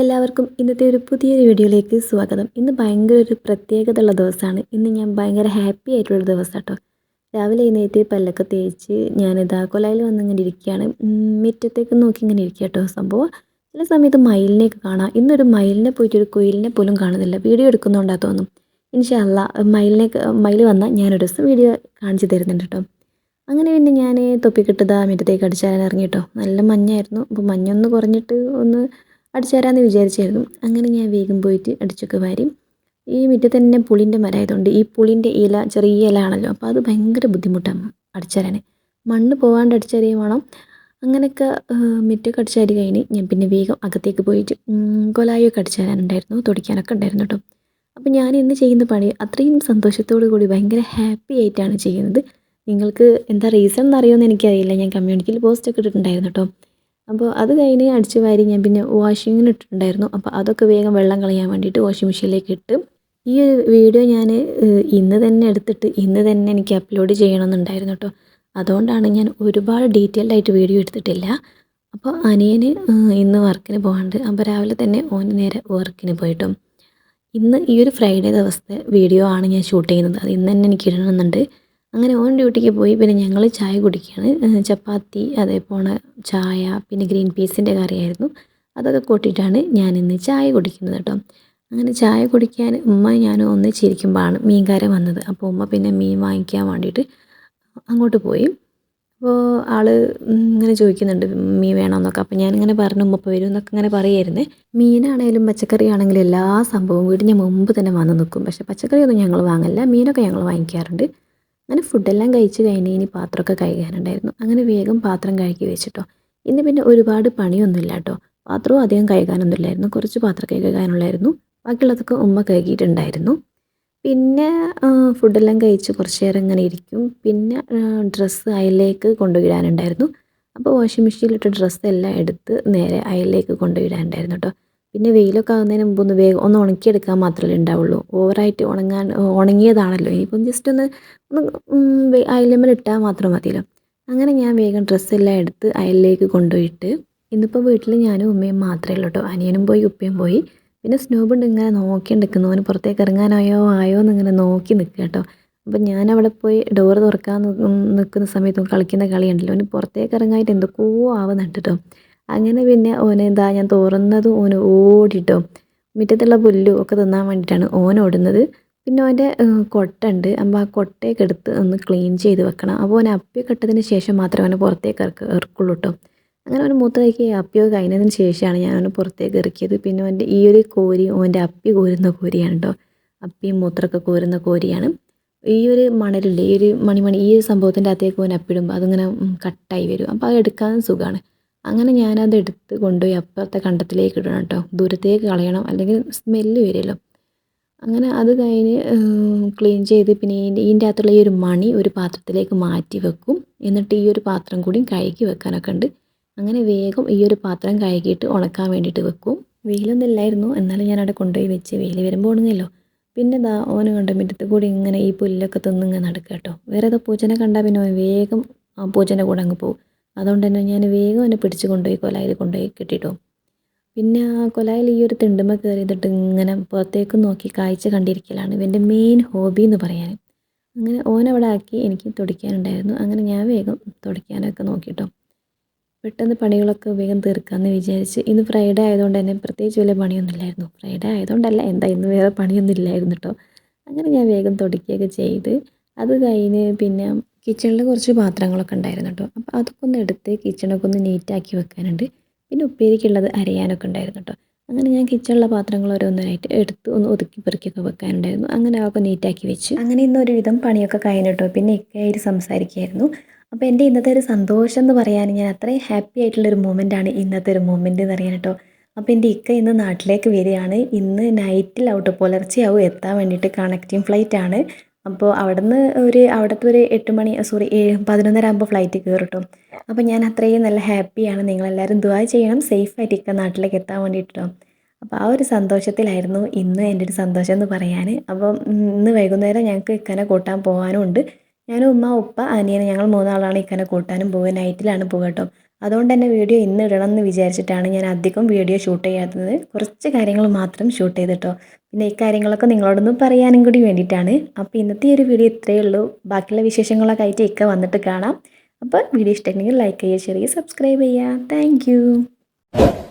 എല്ലാവർക്കും ഇന്നത്തെ ഒരു പുതിയൊരു വീഡിയോയിലേക്ക് സ്വാഗതം. ഇന്ന് ഭയങ്കര ഒരു പ്രത്യേകത ഉള്ള ദിവസമാണ്. ഇന്ന് ഞാൻ ഭയങ്കര ഹാപ്പി ആയിട്ടുള്ള ദിവസം കേട്ടോ രാവിലെ എഴുന്നേറ്റ് പല്ലൊക്കെ തേച്ച് ഞാനിതാ കൊലയിൽ വന്ന് ഇങ്ങനെ ഇരിക്കുകയാണ് മുറ്റത്തേക്ക് നോക്കി ഇങ്ങനെ ഇരിക്കുക കേട്ടോ സംഭവം ചില സമയത്ത് മയിലിനെയൊക്കെ കാണാം. ഇന്നൊരു മയിലിനെ പോയിട്ട് ഒരു കുയിലിനെ പോലും കാണുന്നില്ല. വീഡിയോ എടുക്കുന്നുണ്ടാ തോന്നും. ഇൻഷല്ല മയിലിനെ മയിൽ വന്നാൽ ഞാനൊരു ദിവസം വീഡിയോ കാണിച്ചു തരുന്നുണ്ട് കേട്ടോ. അങ്ങനെ പിന്നെ ഞാൻ തൊപ്പിക്കിട്ടതാ മുറ്റത്തേക്ക് അടിച്ചാൽ ഇറങ്ങി കേട്ടോ നല്ല മഞ്ഞായിരുന്നു. അപ്പോൾ മഞ്ഞൊന്ന് കുറഞ്ഞിട്ട് ഒന്ന് അടിച്ചു വിചാരിച്ചായിരുന്നു. അങ്ങനെ ഞാൻ വേഗം പോയിട്ട് അടിച്ചൊക്കെ വാരി. ഈ മുറ്റത്ത് തന്നെ പുളിന്റെ മരമായതുകൊണ്ട് ഈ പുളിന്റെ ഇല ചെറിയ ഇല ആണല്ലോ. അപ്പോൾ അത് ഭയങ്കര ബുദ്ധിമുട്ടാണ് അടിച്ചരാൻ മണ്ണ് പോകാണ്ട് അടിച്ചറിയും വേണം. അങ്ങനെയൊക്കെ മുറ്റൊക്കെ അടിച്ചാരി കഴിഞ്ഞ് ഞാൻ പിന്നെ വേഗം അകത്തേക്ക് പോയിട്ട് കൊലായൊക്കെ അടിച്ചാരാനുണ്ടായിരുന്നു. തുടയ്ക്കാനൊക്കെ ഉണ്ടായിരുന്നു കേട്ടോ. അപ്പോൾ ഞാൻ ഇന്ന് ചെയ്യുന്ന പണി അത്രയും സന്തോഷത്തോടു കൂടി ഭയങ്കര ഹാപ്പി ആയിട്ടാണ് ചെയ്യുന്നത്. നിങ്ങൾക്ക് എന്താ റീസൺ എന്നറിയുമെന്ന് എനിക്കറിയില്ല. ഞാൻ കമ്മ്യൂണിറ്റിയിൽ പോസ്റ്റൊക്കെ ഇട്ടിട്ടുണ്ടായിരുന്നു കേട്ടോ. അപ്പോൾ അത് കഴിഞ്ഞ് അടിച്ച് വാരി ഞാൻ പിന്നെ വാഷിങ്ങിന് ഇട്ടിട്ടുണ്ടായിരുന്നു. അപ്പോൾ അതൊക്കെ വേഗം വെള്ളം കളയാൻ വേണ്ടിയിട്ട് വാഷിംഗ് മെഷീനിലേക്ക് ഇട്ട് ഈ ഒരു വീഡിയോ ഞാൻ ഇന്ന് തന്നെ എടുത്തിട്ട് ഇന്ന് തന്നെ എനിക്ക് അപ്ലോഡ് ചെയ്യണമെന്നുണ്ടായിരുന്നു കേട്ടോ അതുകൊണ്ടാണ് ഞാൻ ഒരുപാട് ഡീറ്റെയിൽഡ് ആയിട്ട് വീഡിയോ എടുത്തിട്ടില്ല. അപ്പോൾ അനിയന് ഇന്ന് വർക്കിന് പോകാണ്ട് അപ്പോൾ രാവിലെ തന്നെ ഓൻ നേരെ വർക്കിന് പോയിട്ടും. ഇന്ന് ഈ ഒരു ഫ്രൈഡേ ദിവസത്തെ വീഡിയോ ആണ് ഞാൻ ഷൂട്ട് ചെയ്യുന്നത്. അത് ഇന്ന് തന്നെ എനിക്ക് ഇടണമെന്നുണ്ട്. അങ്ങനെ ഓൺ ഡ്യൂട്ടിക്ക് പോയി. പിന്നെ ഞങ്ങൾ ചായ കുടിക്കുകയാണ് ചപ്പാത്തി അതേ പോണ ചായ പിന്നെ ഗ്രീൻ പീസിന്റെ കറിയായിരുന്നു. അതൊക്കെ കൂട്ടിയിട്ടാണ് ഞാൻ ഇന്ന് ചായ കുടിക്കുന്നത് കേട്ടോ. അങ്ങനെ ചായ കുടിക്കാൻ ഉമ്മ ഞാനും ഒന്നിച്ചിരിക്കുമ്പോഴാണ് മീൻകാരൻ വന്നത്. അപ്പോൾ ഉമ്മ പിന്നെ മീൻ വാങ്ങിക്കാൻ വേണ്ടിയിട്ട് അങ്ങോട്ട് പോയി. അപ്പോൾ ആൾ ഇങ്ങനെ ചോദിക്കുന്നുണ്ട് മീൻ വേണമെന്നൊക്കെ അപ്പോൾ ഞാനിങ്ങനെ പറഞ്ഞു ഉമ്മ വരും എന്നൊക്കെ ഇങ്ങനെ പറയായിരുന്നേ മീനാണേലും പച്ചക്കറി ആണെങ്കിലും എല്ലാ സംഭവവും വീടിന് മുമ്പ് തന്നെ വന്ന് നിൽക്കും. പക്ഷേ പച്ചക്കറിയൊന്നും ഞങ്ങൾ വാങ്ങില്ല മീനൊക്കെ ഞങ്ങൾ വാങ്ങിക്കാറുണ്ട്. അങ്ങനെ ഫുഡെല്ലാം കഴിച്ച് കഴിഞ്ഞ് ഇനി പാത്രമൊക്കെ കഴുകാനുണ്ടായിരുന്നു. അങ്ങനെ വേഗം പാത്രം കഴുകി വെച്ചിട്ടോ. ഇന്ന് പിന്നെ ഒരുപാട് പണിയൊന്നുമില്ല കേട്ടോ. പാത്രവും അധികം കഴുകാനൊന്നുമില്ലായിരുന്നു. കുറച്ച് പാത്രം കഴുകാനുള്ളായിരുന്നു. ബാക്കിയുള്ളതൊക്കെ ഉമ്മ കഴുകിയിട്ടുണ്ടായിരുന്നു. പിന്നെ ഫുഡെല്ലാം കഴിച്ച് കുറച്ച് നേരം ഇങ്ങനെ ഇരിക്കും. പിന്നെ ഡ്രസ്സ് അയലിലേക്ക് കൊണ്ടുവിടാനുണ്ടായിരുന്നു. അപ്പോൾ വാഷിംഗ് മെഷീനിലിട്ട് ഡ്രസ്സ് എല്ലാം എടുത്ത് നേരെ അയലിലേക്ക് കൊണ്ടുവിടാനുണ്ടായിരുന്നു കേട്ടോ. പിന്നെ വെയിലൊക്കെ ആകുന്നതിന് മുമ്പ് ഒന്ന് വേഗം ഒന്ന് ഉണക്കിയെടുക്കാൻ മാത്രമല്ലേ ഉണ്ടാവുള്ളൂ. ഓവറായിട്ട് ഉണങ്ങാൻ ഉണങ്ങിയതാണല്ലോ. ഇനിയിപ്പം ജസ്റ്റ് ഒന്ന് ഒന്ന് അയലമ്മൽ ഇട്ടാൽ മാത്രം മതിയല്ലോ. അങ്ങനെ ഞാൻ വേഗം ഡ്രസ്സെല്ലാം എടുത്ത് അയലിലേക്ക് കൊണ്ടുപോയിട്ട് ഇന്നിപ്പോൾ വീട്ടിൽ ഞാനും ഉമ്മയും മാത്രമേ ഉള്ളൂ കേട്ടോ. അനിയനും പോയി ഉപ്പയും പോയി. പിന്നെ സ്നൂബുണ്ട് ഇങ്ങനെ നോക്കി നിൽക്കുന്നു. അവന് പുറത്തേക്ക് ഇറങ്ങാനായോ ആയോ എന്നിങ്ങനെ നോക്കി നിൽക്കുക കേട്ടോ. അപ്പം ഞാൻ അവിടെ പോയി ഡോർ തുറക്കാൻ നിൽക്കുന്ന സമയത്തും കളിക്കുന്ന കളിയുണ്ടല്ലോ. അവന് പുറത്തേക്ക് ഇറങ്ങാനായിട്ട് എന്തൊക്കെയോ ആവുന്നുണ്ട് കേട്ടോ. അങ്ങനെ പിന്നെ ഓന് എന്താ ഞാൻ തോറുന്നത് ഓന് ഓടിട്ടോ മുറ്റത്തുള്ള പുല്ലും ഒക്കെ തിന്നാൻ വേണ്ടിയിട്ടാണ് ഓൻ ഓടുന്നത്. പിന്നെ ഓന്റെ കൊട്ടുണ്ട് അപ്പോൾ ആ കൊട്ടയൊക്കെ എടുത്ത് ഒന്ന് ക്ലീൻ ചെയ്ത് വെക്കണം. അപ്പോൾ ഓൻ അപ്പിയൊക്കെ ഇട്ടതിന് ശേഷം മാത്രമേ അവനെ പുറത്തേക്ക് ഇറക്ക ഇറക്കുള്ളൂ കേട്ടോ അങ്ങനെ അവന് മൂത്രയ്ക്ക് അപ്പിയോ കഴിഞ്ഞതിന് ശേഷമാണ് ഞാൻ അവനെ പുറത്തേക്ക് ഇറക്കിയത്. പിന്നെ അവന്റെ ഈ ഒരു കോരി ഓന്റെ അപ്പി കോരുന്ന കോരിയാണ് കേട്ടോ അപ്പിയും മൂത്രമൊക്കെ കോരുന്ന കോരിയാണ്. ഈ ഒരു മണലില്ലേ ഈ ഒരു മണിമണി ഈ ഒരു സംഭവത്തിന്റെ അകത്തേക്ക് ഓൻ അപ്പിടുമ്പോൾ അതിങ്ങനെ കട്ടായി വരും. അപ്പോൾ അത് എടുക്കാൻ സുഖമാണ് അങ്ങനെ ഞാനത് എടുത്ത് കൊണ്ടുപോയി അപ്പുറത്തെ കണ്ടത്തിലേക്ക് ഇടണം കേട്ടോ. ദൂരത്തേക്ക് കളയണം. അല്ലെങ്കിൽ സ്മെല്ല് വരുമല്ലോ. അങ്ങനെ അത് കഴിഞ്ഞ് ക്ലീൻ ചെയ്ത് പിന്നെ ഇതിന്റെ അകത്തുള്ള ഈ ഒരു മണി ഒരു പാത്രത്തിലേക്ക് മാറ്റി വെക്കും. എന്നിട്ട് ഈ ഒരു പാത്രം കൂടി കഴുകി വെക്കാനൊക്കെ ഉണ്ട്. അങ്ങനെ വേഗം ഈ ഒരു പാത്രം കഴുകിയിട്ട് ഉണക്കാൻ വേണ്ടിയിട്ട് വെക്കും. വെയിലൊന്നും ഇല്ലായിരുന്നു. എന്നാലും ഞാനവിടെ കൊണ്ടുപോയി വെച്ച് വെയിൽ വരുമ്പോൾ ഉണങ്ങല്ലോ പിന്നെ ദാ ഓന് കണ്ട മുറ്റത്ത് കൂടി ഇങ്ങനെ ഈ പുല്ലൊക്കെ തിന്നിങ്ങനെ നടക്കുക കേട്ടോ. വേറെ ഏതോ പൂച്ചനെ കണ്ടാൽ പിന്നെ വേഗം ആ പൂച്ചന്റെ കൂടെ അങ്ങ് പോകും. അതുകൊണ്ട് തന്നെ ഞാൻ വേഗം എന്നെ പിടിച്ച് കൊണ്ടുപോയി കൊലായിൽ കൊണ്ടുപോയി കെട്ടിയിട്ടു. പിന്നെ ആ കൊലായിൽ ഈ ഒരു തിണ്ടുമ്മ കയറിയിട്ട് ഇങ്ങനെ പുറത്തേക്ക് നോക്കി കാഴ്ച കണ്ടിരിക്കലാണ് ഇവന്റെ മെയിൻ ഹോബി എന്ന് പറയാൻ. അങ്ങനെ ഓനവിടെ ആക്കി എനിക്ക് തുടിക്കാനുണ്ടായിരുന്നു. അങ്ങനെ ഞാൻ വേഗം തുടയ്ക്കാനൊക്കെ നോക്കിയിട്ടോ. പെട്ടെന്ന് പണികളൊക്കെ വേഗം തീർക്കാമെന്ന് വിചാരിച്ച് ഇന്ന് ഫ്രൈഡേ ആയതുകൊണ്ട് തന്നെ പ്രത്യേകിച്ച് വലിയ പണിയൊന്നുമില്ലായിരുന്നു. ഫ്രൈഡേ ആയതുകൊണ്ടല്ല എന്താ ഇന്ന് വേറെ പണിയൊന്നും ഇല്ലായിരുന്നു കേട്ടോ അങ്ങനെ ഞാൻ വേഗം തുടയ്ക്കുകയൊക്കെ ചെയ്ത് അത് കഴിഞ്ഞ് പിന്നെ കിച്ചണിൽ കുറച്ച് പാത്രങ്ങളൊക്കെ ഉണ്ടായിരുന്നു കേട്ടോ. അപ്പോൾ അതൊക്കെ ഒന്ന് എടുത്ത് കിച്ചണൊക്കെ ഒന്ന് നീറ്റാക്കി വെക്കാനുണ്ട്. പിന്നെ ഉപ്പേരിക്കുള്ളത് അരയാനൊക്കെ ഉണ്ടായിരുന്നു കേട്ടോ. അങ്ങനെ ഞാൻ കിച്ചണിലെ പാത്രങ്ങൾ ഓരോന്നായിട്ട് എടുത്ത് ഒന്ന് ഒതുക്കി പെറുക്കിയൊക്കെ വെക്കാനുണ്ടായിരുന്നു. അങ്ങനെ അതൊക്കെ നീറ്റാക്കി വെച്ച്. അങ്ങനെ ഇന്ന് ഒരുവിധം പണിയൊക്കെ കഴിഞ്ഞിട്ടോ പിന്നെ ഇക്കായിട്ട് സംസാരിക്കുകയായിരുന്നു. അപ്പോൾ എന്റെ ഇന്നത്തെ ഒരു സന്തോഷം എന്ന് പറയാൻ ഞാൻ അത്രയും ഹാപ്പി ആയിട്ടുള്ളൊരു ആണ് ഇന്നത്തെ ഒരു മൊമെന്റ് എന്ന് പറയാൻ കേട്ടോ. അപ്പോൾ എന്റെ ഇക്ക ഇന്ന് നാട്ടിലേക്ക് വരികയാണ്. ഇന്ന് നൈറ്റിൽ ഔട്ട് പുലർച്ചെയാവും എത്താൻ വേണ്ടിയിട്ട് കണക്റ്റിംഗ് ഫ്ലൈറ്റ് ആണ്. അപ്പോൾ അവിടുന്ന് ഒരു അവിടുത്തെ ഒരു എട്ട് മണി സോറി പതിനൊന്നര ആകുമ്പോൾ ഫ്ലൈറ്റ് കയറും അപ്പോൾ ഞാൻ അത്രയും നല്ല ഹാപ്പിയാണ് നിങ്ങളെല്ലാവരും ദുബായ് ചെയ്യണം. സേഫായിട്ട് ഇക്ക നാട്ടിലേക്ക് എത്താൻ വേണ്ടിയിട്ടോ. അപ്പോൾ ആ ഒരു സന്തോഷത്തിലായിരുന്നു ഇന്ന് എന്റെ ഒരു സന്തോഷം എന്ന് പറയാൻ അപ്പോൾ ഇന്ന് വൈകുന്നേരം ഞങ്ങൾക്ക് ഇക്കനെ കൂട്ടാൻ പോകാനും ഉണ്ട് ഞാനും ഉമ്മ ഉപ്പ അനിയനെ ഞങ്ങൾ മൂന്നാളാണ് ഇക്കനെ കൂട്ടാനും പോകുക നൈറ്റിലാണ് പോകുക കേട്ടോ. അതുകൊണ്ട് തന്നെ വീഡിയോ ഇന്ന് ഇടണം എന്ന് വിചാരിച്ചിട്ടാണ് ഞാൻ അധികം വീഡിയോ ഷൂട്ട് ചെയ്യാത്തത്. കുറച്ച് കാര്യങ്ങൾ മാത്രം ഷൂട്ട് ചെയ്തിട്ടോ. പിന്നെ ഈ കാര്യങ്ങളൊക്കെ നിങ്ങളോടൊന്ന് പറയാനും കൂടി വേണ്ടിയിട്ടാണ്. അപ്പോൾ ഇന്നത്തെ ഒരു വീഡിയോ ഇത്രയേ ഉള്ളൂ. ബാക്കിയുള്ള വിശേഷങ്ങളൊക്കെ ആയിട്ട് ഇക്ക വന്നിട്ട് കാണാം. അപ്പോൾ വീഡിയോ ഇഷ്ടമെങ്കിൽ ലൈക്ക് ചെയ്യുക ഷെയർ ചെയ്യുക സബ്സ്ക്രൈബ് ചെയ്യുക. താങ്ക്